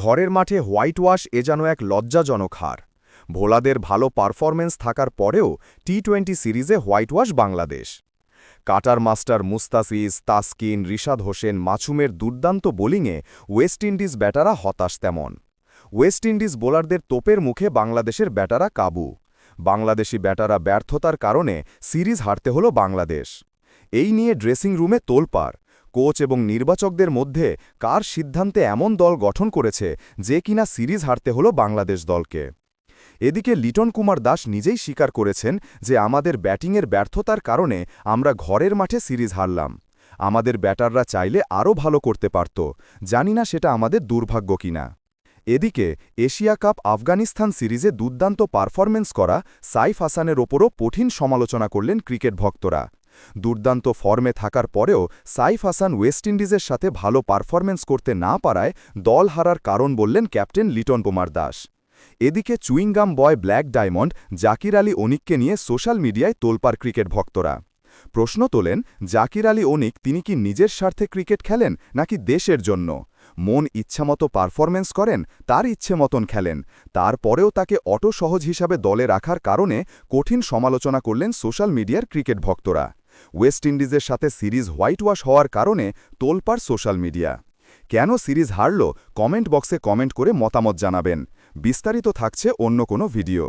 ঘরের মাঠে white wash এ যেন এক লজ্জাজনক হার। ভোলাদের ভালো পারফরমেন্স থাকার পরেও টি টোয়েন্টি সিরিজে white wash Bangladesh. Cutter master Mustafiz, Taskin, Rishad Hossain মাছুমের দুর্দান্ত বোলিংয়ে ওয়েস্ট ইন্ডিজ ব্যাটারা হতাশ তেমন। ওয়েস্ট ইন্ডিজ বোলারদের তোপের মুখে বাংলাদেশের ব্যাটারা কাবু। বাংলাদেশি ব্যাটারা ব্যর্থতার কারণে সিরিজ হারতে হল বাংলাদেশ। এই নিয়ে ড্রেসিং রুমে তোলপাড়। কোচ এবং নির্বাচকদের মধ্যে কার সিদ্ধান্তে এমন দল গঠন করেছে যে কিনা সিরিজ হারতে হল বাংলাদেশ দলকে। এদিকে লিটন কুমার দাস নিজেই স্বীকার করেছেন যে আমাদের ব্যাটিংয়ের ব্যর্থতার কারণে আমরা ঘরের মাঠে সিরিজ হারলাম। আমাদের ব্যাটাররা চাইলে আরও ভালো করতে পারত। জানি না সেটা আমাদের দুর্ভাগ্য কিনা। এদিকে এশিয়া কাপ আফগানিস্তান সিরিজে দুর্দান্ত পারফরমেন্স করা সাইফ হাসানের ওপরও কঠিন সমালোচনা করলেন ক্রিকেট ভক্তরা। দুর্দান্ত ফর্মে থাকার পরেও সাইফ হাসান ওয়েস্ট ইন্ডিজের সাথে ভালো পারফরমেন্স করতে না পারায় দল হারার কারণ বললেন ক্যাপ্টেন লিটন কুমার দাস। এদিকে chewing gum boy black diamond Jakir Ali অনিককে নিয়ে সোশ্যাল মিডিয়ায় তোলপার ক্রিকেট ভক্তরা। প্রশ্ন তোলেন, জাকির আলী অনিক তিনি কি নিজের স্বার্থে ক্রিকেট খেলেন নাকি দেশের জন্য? মন ইচ্ছামতো পারফরমেন্স করেন, তার ইচ্ছে মতন খেলেন। তারপরেও তাকে অটো সহজ হিসাবে দলে রাখার কারণে কঠিন সমালোচনা করলেন সোশ্যাল মিডিয়ার ক্রিকেট ভক্তরা। ওয়েস্ট ইন্ডিজের সাথে সিরিজ হোয়াইট ওয়াশ হওয়ার কারণে তোলপার সোশ্যাল মিডিয়া। কেন সিরিজ হারল? কমেন্ট বক্সে কমেন্ট করে মতামত জানাবেন। বিস্তারিত থাকছে অন্য কোনো ভিডিও।